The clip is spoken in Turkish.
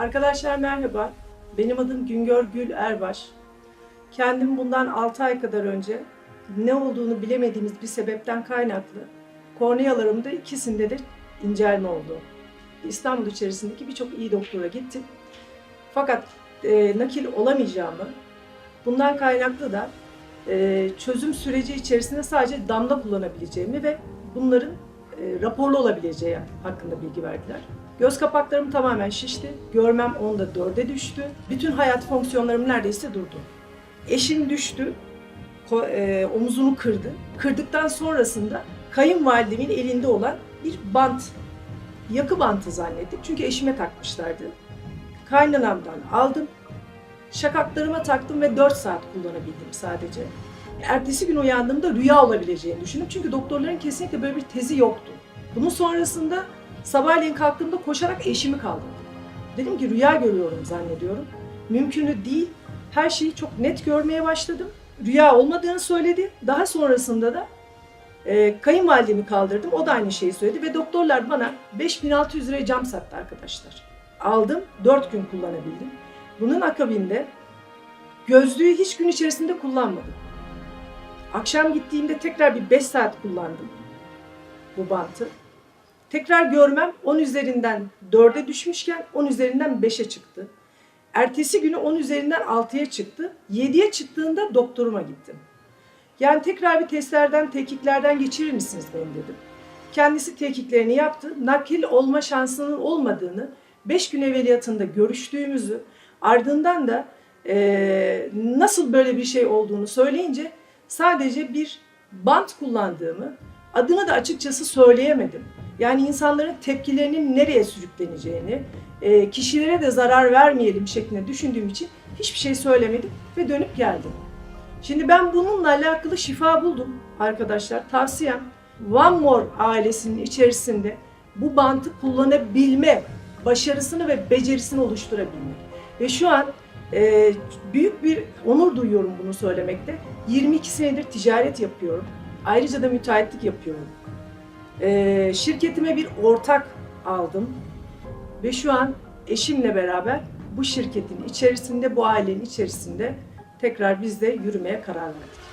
Arkadaşlar merhaba. Benim adım Güngör Gül Erbaş. Kendim bundan 6 ay kadar önce ne olduğunu bilemediğimiz bir sebepten kaynaklı kornealarımda ikisinde de incelme oldu. İstanbul içerisindeki birçok iyi doktora gittim. Fakat e, nakil olamayacağımı, bundan kaynaklı da e, çözüm süreci içerisinde sadece damla kullanabileceğimi ve bunların e, raporlu olabileceği hakkında bilgi verdiler. Göz kapaklarım tamamen şişti. Görmem onda dörde düştü. Bütün hayat fonksiyonlarım neredeyse durdu. Eşim düştü. ko- e, omuzunu kırdı. Kırdıktan sonrasında kayınvalidemin elinde olan bir bant, yakı bantı zannettim. Çünkü eşime takmışlardı. Kaynanamdan aldım. Şakaklarıma taktım ve 4 saat kullanabildim sadece. Ertesi gün uyandığımda rüya olabileceğini düşündüm. Çünkü doktorların kesinlikle böyle bir tezi yoktu. Bunun sonrasında sabahleyin kalktığımda koşarak eşimi kaldırdım. Dedim ki rüya görüyorum zannediyorum. Mümkünü değil. Her şeyi çok net görmeye başladım. Rüya olmadığını söyledi. Daha sonrasında da e, kayınvalidemi kaldırdım. O da aynı şeyi söyledi ve doktorlar bana 5600 liraya cam sattı arkadaşlar. Aldım, 4 gün kullanabildim. Bunun akabinde gözlüğü hiç gün içerisinde kullanmadım. Akşam gittiğimde tekrar bir 5 saat kullandım bu bantı. Tekrar görmem 10 üzerinden 4'e düşmüşken 10 üzerinden 5'e çıktı. Ertesi günü 10 üzerinden 6'ya çıktı. 7'ye çıktığında doktoruma gittim. Yani tekrar bir testlerden, tetkiklerden geçirir misiniz beni dedim. Kendisi tetkiklerini yaptı. Nakil olma şansının olmadığını 5 gün evveliyatında görüştüğümüzü ardından da eee, nasıl böyle bir şey olduğunu söyleyince sadece bir bant kullandığımı adını da açıkçası söyleyemedim. Yani insanların tepkilerinin nereye sürükleneceğini, e, kişilere de zarar vermeyelim şeklinde düşündüğüm için hiçbir şey söylemedim ve dönüp geldim. Şimdi ben bununla alakalı şifa buldum arkadaşlar. Tavsiyem One More ailesinin içerisinde bu bantı kullanabilme başarısını ve becerisini oluşturabilmek. Ve şu an e, büyük bir onur duyuyorum bunu söylemekte. 22 senedir ticaret yapıyorum. Ayrıca da müteahhitlik yapıyorum. E, şirketime bir ortak aldım. Ve şu an eşimle beraber bu şirketin içerisinde, bu ailenin içerisinde tekrar biz de yürümeye karar verdik.